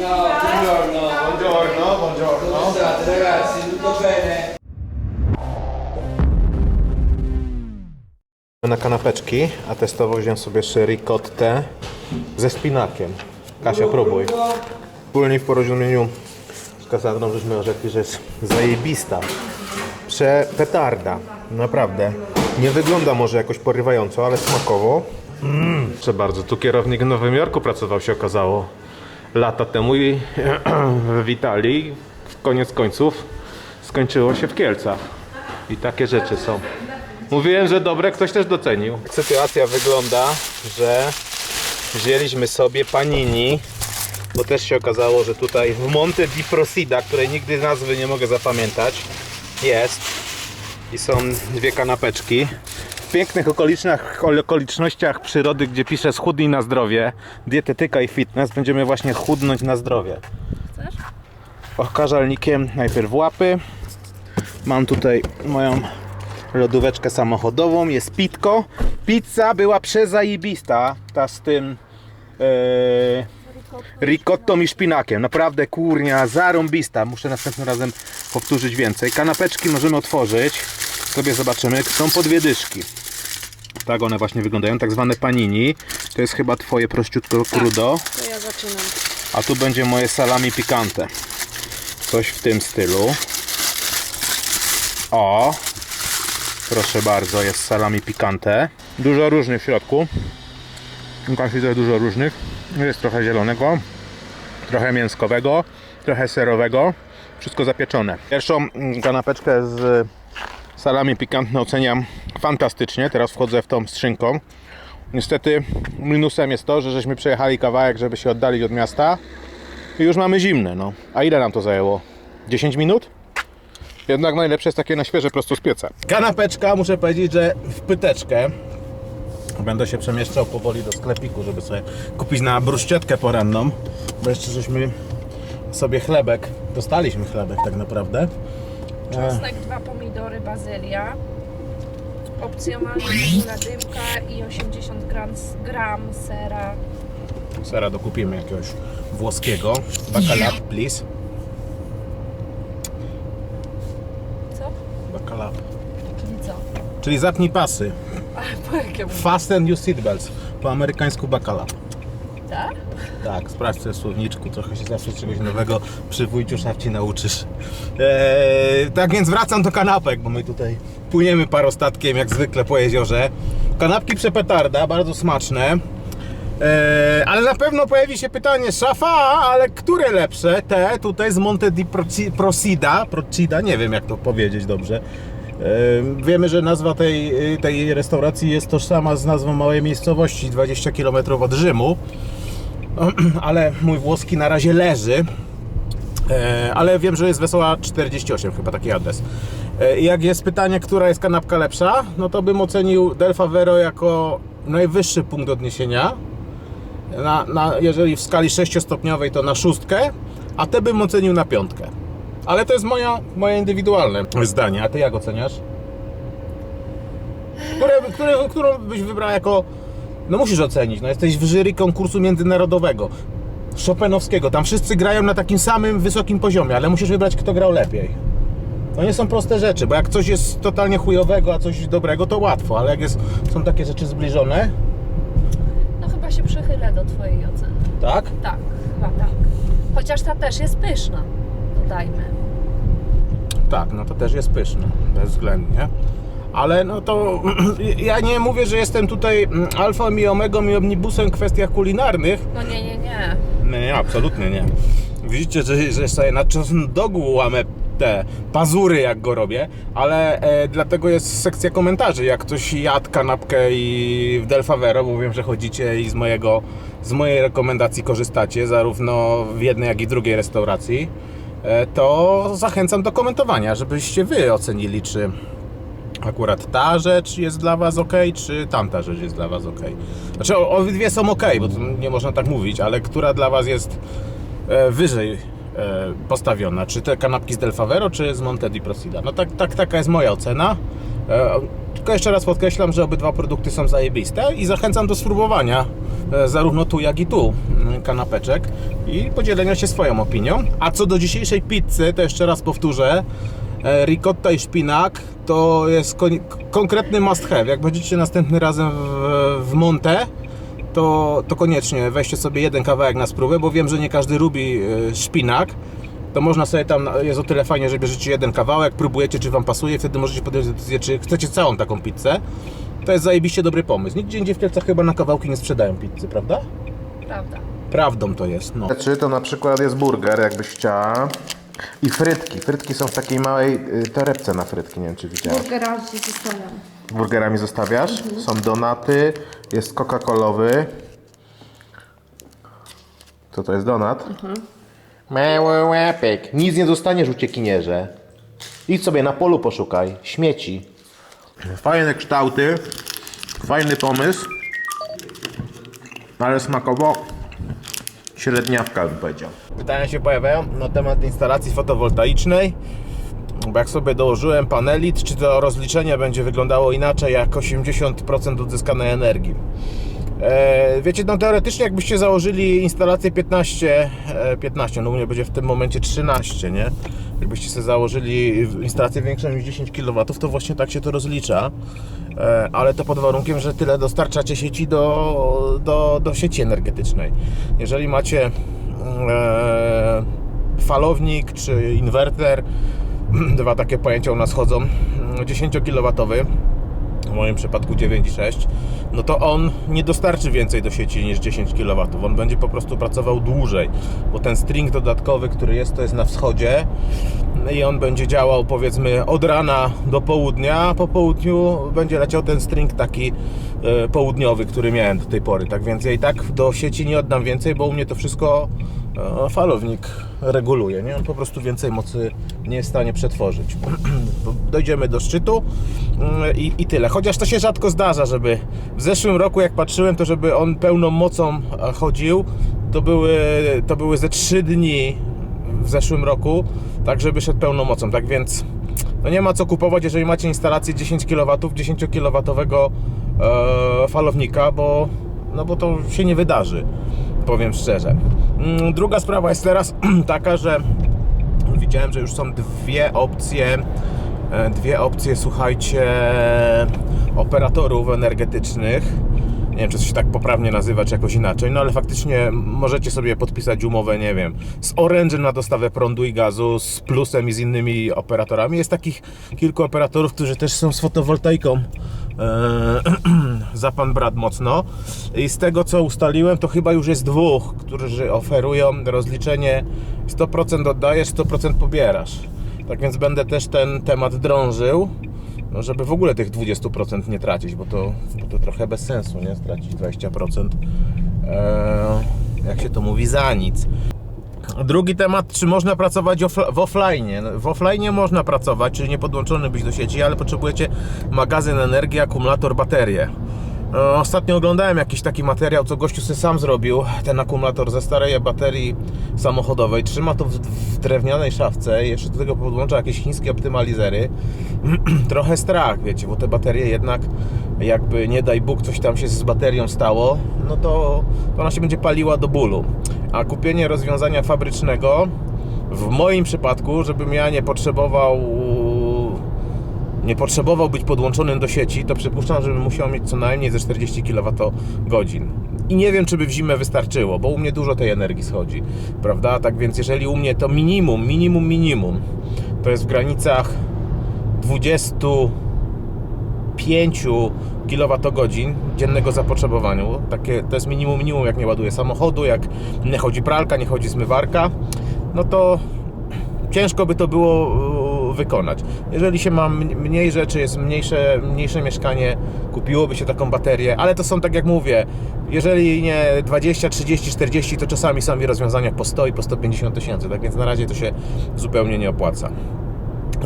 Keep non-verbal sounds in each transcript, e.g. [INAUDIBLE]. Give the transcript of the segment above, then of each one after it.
Ciao, buongiorno. Buongiorno, Come buongiorno. state ragazzi? Tutto bene? Na kanapeczki, a testowo wziąłem sobie jeszcze ricottę ze spinakiem. Kasia, próbuj. Wspólnie w porozumieniu z Kasandrą żeśmy orzekli, że jest zajebista. Przepetarda, naprawdę. Nie wygląda może jakoś porywająco, ale smakowo. Mm. Proszę bardzo, tu kierownik w Nowym Jorku pracował się okazało lata temu i [CLEARS THROAT] w Italii. Koniec końców skończyło się w Kielcach. I takie rzeczy są. Mówiłem, że dobre, ktoś też docenił. Sytuacja wygląda, że wzięliśmy sobie panini, bo też się okazało, że tutaj w Monte di Procida, której nigdy nazwy nie mogę zapamiętać, jest i są dwie kanapeczki. W pięknych okolicznościach, okolicznościach przyrody, gdzie pisze schudnij na zdrowie, dietetyka i fitness, będziemy właśnie chudnąć na zdrowie. Okażalnikiem najpierw łapy. Mam tutaj moją lodóweczkę samochodową, jest pitko. Pizza była przezajebista, ta z tym e, ricottą i szpinakiem. Naprawdę kurnia, zarąbista. Muszę następnym razem powtórzyć więcej. Kanapeczki możemy otworzyć. Sobie zobaczymy. Są po dwie dyszki. Tak one właśnie wyglądają, tak zwane panini. To jest chyba twoje prościutko crudo. To ja zaczynam. A tu będzie moje salami pikante. Coś w tym stylu. O! Proszę bardzo, jest salami pikante. Dużo różnych w środku. Łukasz widzę dużo różnych. Jest trochę zielonego, trochę mięskowego, trochę serowego. Wszystko zapieczone. Pierwszą kanapeczkę z salami pikantne oceniam fantastycznie. Teraz wchodzę w tą skrzynką. Niestety minusem jest to, że żeśmy przejechali kawałek, żeby się oddalić od miasta i już mamy zimne, no. A ile nam to zajęło? 10 minut? Jednak najlepsze jest takie na świeże, prosto z pieca. Kanapeczka, muszę powiedzieć, że w pyteczkę. Będę się przemieszczał powoli do sklepiku, żeby sobie kupić na bruszczatkę poranną. Bo jeszcze żeśmy sobie chlebek, dostaliśmy chlebek tak naprawdę. Czosnek, dwa pomidory, bazylia. Opcjonalnie dymka i 80 gram, gram sera. Sera dokupimy jakiegoś włoskiego. Bacalap, please. Co? Bacalap. Czyli co? Czyli zapnij pasy. A po jakiemu? Fasten your seatbelts. Po amerykańsku bacalap. Tak? Tak, sprawdź sobie w słowniczku, trochę się zawsze czegoś nowego przy wujciu szafci nauczysz. Eee, tak więc wracam do kanapek, bo my tutaj płyniemy parostatkiem jak zwykle po jeziorze. Kanapki przepetarda, bardzo smaczne. Eee, ale na pewno pojawi się pytanie, szafa, ale które lepsze? Te tutaj z Monte di Proci- Procida, Procida, nie wiem jak to powiedzieć dobrze. Eee, Wiemy, że nazwa tej, tej restauracji jest tożsama z nazwą małej miejscowości 20 km od Rzymu [CLEARS THROAT] ale mój włoski na razie leży. E, ale wiem, że jest Wesoła 48, chyba taki adres. E, jak jest pytanie, która jest kanapka lepsza, no to bym ocenił Del Favero jako najwyższy punkt odniesienia. Na, na, jeżeli w skali 6-stopniowej to na szóstkę, a te bym ocenił na piątkę. Ale to jest moja, moje indywidualne zdanie. A ty jak oceniasz? Które, które, którą byś wybrał jako no musisz ocenić, no jesteś w jury konkursu międzynarodowego. Chopinowskiego, tam wszyscy grają na takim samym wysokim poziomie, ale musisz wybrać kto grał lepiej. To nie są proste rzeczy, bo jak coś jest totalnie chujowego, a coś dobrego, to łatwo, ale jak jest, są takie rzeczy zbliżone, No chyba się przychylę do twojej oceny. tak? Tak, chyba tak. Chociaż ta też jest pyszna. Dodajmy. Tak, no to też jest pyszne, bezwzględnie. Ale no to [CLEARS THROAT] ja nie mówię, że jestem tutaj mm, alfą i omegą i omnibusem w kwestiach kulinarnych, No nie, nie, nie. Nie, nie, absolutnie nie. Widzicie, że, że sobie na dogu łamę te pazury, jak go robię, ale e, dlatego jest sekcja komentarzy. Jak ktoś jadł kanapkę i w Del Favero, bo wiem, że chodzicie i z, mojego, z mojej rekomendacji korzystacie, zarówno w jednej, jak i drugiej restauracji, e, to zachęcam do komentowania, żebyście wy ocenili, czy akurat ta rzecz jest dla Was ok, czy tamta rzecz jest dla Was ok. Znaczy, obydwie są ok, bo nie można tak mówić, ale która dla Was jest e, wyżej postawiona? Czy te kanapki z Del Favero, czy z Monte di Procida? No tak, tak, taka jest moja ocena. E, tylko jeszcze raz podkreślam, że obydwa produkty są zajebiste i zachęcam do spróbowania e, zarówno tu, jak i tu. kanapeczek i podzielenia się swoją opinią. A co do dzisiejszej pizzy, to jeszcze raz powtórzę, e, ricotta i szpinak to jest kon- konkretny must have. Jak będziecie następny razem w, w Monte, to, to koniecznie weźcie sobie jeden kawałek na spróbę, bo wiem, że nie każdy lubi e, szpinak. To można sobie tam, jest o tyle fajnie, że bierzecie jeden kawałek, próbujecie, czy Wam pasuje, wtedy możecie podjąć decyzję, czy chcecie całą taką pizzę. To jest zajebiście dobry pomysł. Nigdzie indziej w Kielcach chyba na kawałki nie sprzedają pizzy, prawda? Prawda. Prawdą to jest, no. Czy to na przykład jest burger, jakbyś chciała. I frytki. Frytki są w takiej małej y, torebce na frytki, nie wiem czy widziałeś. Burgera ci zostawiam. Burgerami zostawiasz? Są donaty, jest Coca-Colowy. Co to jest donat? Mały łepek. Nic nie dostaniesz uciekinierze. Idź sobie na polu poszukaj. Śmieci. Fajne kształty. Fajny pomysł. Ale smakowo średniawka bym powiedział. Pytania się pojawiają na temat instalacji fotowoltaicznej. Bo jak sobie dołożyłem panelit, czy to rozliczenie będzie wyglądało inaczej jak 80% uzyskanej energii. E, wiecie, no teoretycznie jakbyście założyli instalację 15, e, 15, no u mnie będzie w tym momencie 13, nie? Jakbyście sobie założyli instalację większą niż 10 kW, to właśnie tak się to rozlicza. E, ale to pod warunkiem, że tyle dostarczacie sieci do, do, do sieci energetycznej. Jeżeli macie e, falownik czy inwerter, [CLEARS THROAT] dwa takie pojęcia u nas chodzą, 10 kW, w moim przypadku 9,6, no to on nie dostarczy więcej do sieci niż 10 kW. On będzie po prostu pracował dłużej, bo ten string dodatkowy, który jest, to jest na wschodzie i on będzie działał powiedzmy od rana do południa, a po południu będzie leciał ten string taki e, południowy, który miałem do tej pory. Tak więc ja i tak do sieci nie oddam więcej, bo u mnie to wszystko falownik reguluje. Nie? On po prostu więcej mocy nie jest w stanie przetworzyć. [CLEARS THROAT] Dojdziemy do szczytu mm, i, i tyle. Chociaż to się rzadko zdarza, żeby w zeszłym roku, jak patrzyłem, to żeby on pełną mocą chodził, to były, to były ze 3 dni w zeszłym roku, tak żeby szedł pełną mocą. Tak więc no nie ma co kupować, jeżeli macie instalację 10 kW, 10 kW falownika, bo, no bo to się nie wydarzy, powiem szczerze. Mm, Druga sprawa jest teraz [CLEARS THROAT] taka, że widziałem, że już są dwie opcje, e, dwie opcje, słuchajcie, operatorów energetycznych. Nie wiem, czy to się tak poprawnie nazywa, czy jakoś inaczej, no ale faktycznie możecie sobie podpisać umowę, nie wiem, z Orange na dostawę prądu i gazu, z Plusem i z innymi operatorami. Jest takich kilku operatorów, którzy też są z fotowoltaiką e, [CLEARS THROAT] za pan brat mocno. I z tego co ustaliłem, to chyba już jest dwóch, którzy oferują rozliczenie 100% oddajesz, 100% pobierasz. Tak więc będę też ten temat drążył, no żeby w ogóle tych 20% nie tracić, bo to, bo to trochę bez sensu, nie? Stracić 20%, e, jak się to mówi, za nic. Drugi temat, czy można pracować w offline? No, W offline można pracować, czyli nie podłączony być do sieci, ale potrzebujecie magazyn energii, akumulator, baterię. E, Ostatnio oglądałem jakiś taki materiał, co gościu sobie sam zrobił, ten akumulator ze starej baterii samochodowej. Trzyma to w, drewnianej szafce jeszcze do tego podłącza jakieś chińskie optymalizery. [CLEARS THROAT] Trochę strach, wiecie, bo te baterie jednak jakby nie daj Bóg coś tam się z baterią stało, no to ona się będzie paliła do bólu. A kupienie rozwiązania fabrycznego w moim przypadku, żebym ja nie potrzebował nie potrzebował być podłączonym do sieci, to przypuszczam, że musiał mieć co najmniej ze 40 kWh. I nie wiem, czy by w zimę wystarczyło, bo u mnie dużo tej energii schodzi, prawda? Tak więc jeżeli u mnie to minimum, minimum, minimum, to jest w granicach 25 kWh dziennego zapotrzebowania. Takie, to jest minimum, minimum, jak nie ładuję samochodu, jak nie chodzi pralka, nie chodzi zmywarka, no to ciężko by to było wykonać. Jeżeli się ma mniej rzeczy, jest mniejsze, mniejsze mieszkanie, kupiłoby się taką baterię, ale to są tak jak mówię, jeżeli nie 20, 30, 40, to czasami są i rozwiązania po 100 i po 150 tysięcy, tak więc na razie to się zupełnie nie opłaca.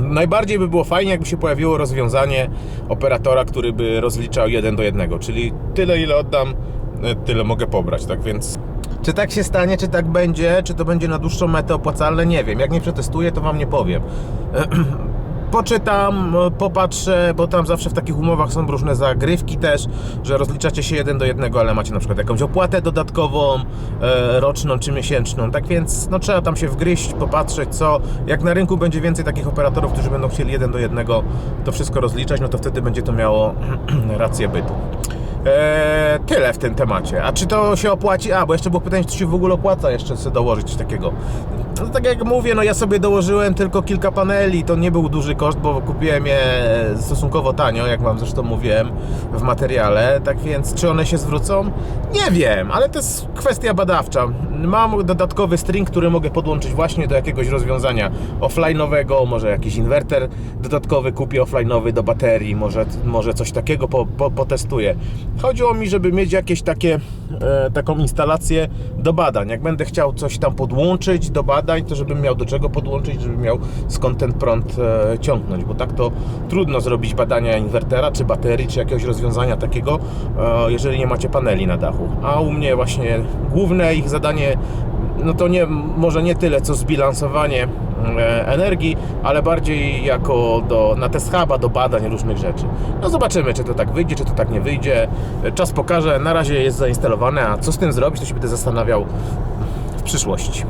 Najbardziej by było fajnie, jakby się pojawiło rozwiązanie operatora, który by rozliczał jeden do jednego, czyli tyle ile oddam, e, tyle mogę pobrać, tak więc czy tak się stanie, czy tak będzie, czy to będzie na dłuższą metę opłacalne, nie wiem. Jak nie przetestuję, to Wam nie powiem. [CLEARS THROAT] poczytam, popatrzę, bo tam zawsze w takich umowach są różne zagrywki też, że rozliczacie się jeden do jednego, ale macie na przykład jakąś opłatę dodatkową, e, roczną czy miesięczną. Tak więc no, trzeba tam się wgryźć, popatrzeć co. Jak na rynku będzie więcej takich operatorów, którzy będą chcieli jeden do jednego to wszystko rozliczać, no to wtedy będzie to miało [CLEARS THROAT] rację bytu. Eee, tyle w tym temacie. A czy to się opłaci? A, bo jeszcze było pytanie, czy się w ogóle opłaca jeszcze sobie dołożyć coś takiego. No tak jak mówię, no ja sobie dołożyłem tylko kilka paneli, to nie był duży koszt, bo kupiłem je stosunkowo tanio, jak wam zresztą mówiłem w materiale, tak więc czy one się zwrócą? Nie wiem, ale to jest kwestia badawcza. Mam dodatkowy string, który mogę podłączyć właśnie do jakiegoś rozwiązania offline'owego, może jakiś inwerter dodatkowy kupię offline'owy do baterii, może, może coś takiego po, po, potestuję. Chodziło mi, żeby mieć jakieś takie, e, taką instalację do badań. Jak będę chciał coś tam podłączyć do badań, to żebym miał do czego podłączyć, żebym miał skąd ten prąd e, ciągnąć, bo tak to trudno zrobić badania inwertera, czy baterii, czy jakiegoś rozwiązania takiego, e, jeżeli nie macie paneli na dachu. A u mnie właśnie główne ich zadanie no to nie, może nie tyle co zbilansowanie e, energii, ale bardziej jako do, na test huba, do badań różnych rzeczy. No zobaczymy, czy to tak wyjdzie, czy to tak nie wyjdzie. Czas pokaże, na razie jest zainstalowane, a co z tym zrobić, to się będę zastanawiał w przyszłości.